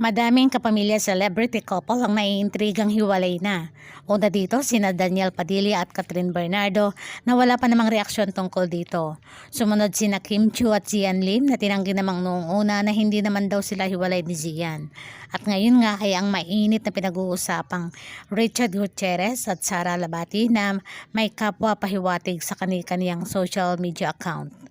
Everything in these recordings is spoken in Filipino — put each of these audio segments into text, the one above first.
Madaming kapamilya celebrity couple ang naiintrigang hiwalay na. Una dito, sina Daniel Padilla at Catherine Bernardo na wala pa namang reaksyon tungkol dito. Sumunod sina Kim Chu at Zian Lim na tinanggi namang noong una na hindi naman daw sila hiwalay ni Zian. At ngayon nga ay ang mainit na pinag-uusapang Richard Gutierrez at Sara Labati na may kapwa pahiwatig sa kani-kaniyang social media account.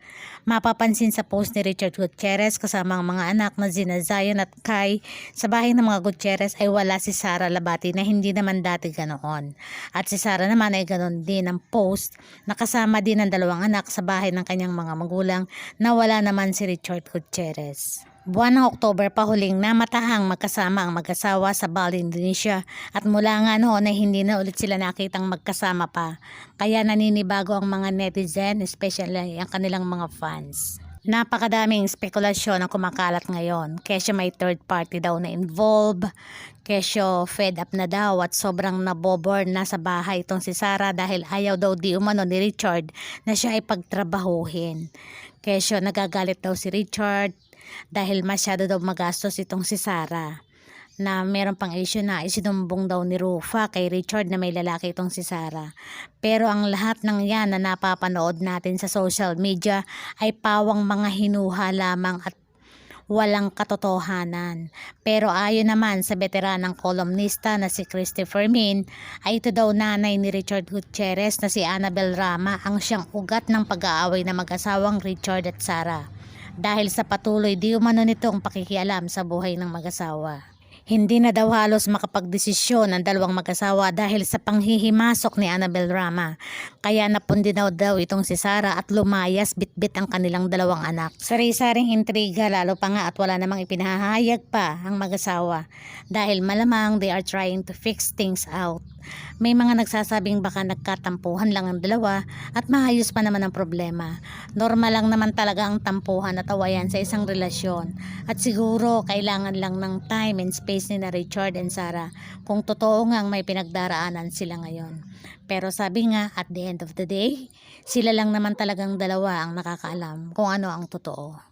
Mapapansin sa post ni Richard Gutierrez kasama ang mga anak na Zina Zion at Kai sa bahay ng mga Gutierrez ay wala si Sara Labati na hindi naman dati ganoon. At si Sara naman ay ganoon din ang post na kasama din ang dalawang anak sa bahay ng kanyang mga magulang na wala naman si Richard Gutierrez. Buwan ng Oktober pa huling namatahang magkasama ang mag-asawa sa Bali, Indonesia at mula nga noon ay hindi na ulit sila nakitang magkasama pa. Kaya naninibago ang mga netizen, especially ang kanilang mga fans. Napakadaming spekulasyon ang kumakalat ngayon. Kesyo may third party daw na involved. Kesyo fed up na daw at sobrang nabobor na sa bahay itong si Sarah dahil ayaw daw di umano ni Richard na siya ay pagtrabahuhin. Kesyo nagagalit daw si Richard dahil masyado daw magastos itong si Sarah na meron pang issue na isinumbong daw ni Rufa kay Richard na may lalaki itong si Sarah. Pero ang lahat ng yan na napapanood natin sa social media ay pawang mga hinuha lamang at walang katotohanan. Pero ayon naman sa veteranang kolumnista na si Christopher Min, ay ito daw nanay ni Richard Gutierrez na si Annabel Rama ang siyang ugat ng pag-aaway na mag-asawang Richard at Sarah. Dahil sa patuloy di umano nitong pakikialam sa buhay ng mag-asawa. Hindi na daw halos makapagdesisyon ang dalawang mag-asawa dahil sa panghihimasok ni Annabel Rama. Kaya napundi daw itong si Sara at lumayas bitbit ang kanilang dalawang anak. Sari-saring intriga lalo pa nga at wala namang ipinahayag pa ang mag-asawa dahil malamang they are trying to fix things out. May mga nagsasabing baka nagkatampuhan lang ang dalawa at maayos pa naman ang problema. Normal lang naman talaga ang tampuhan at awayan sa isang relasyon. At siguro kailangan lang ng time and space ni na Richard and Sarah kung totoo nga may pinagdaraanan sila ngayon. Pero sabi nga at the end of the day, sila lang naman talagang dalawa ang nakakaalam kung ano ang totoo.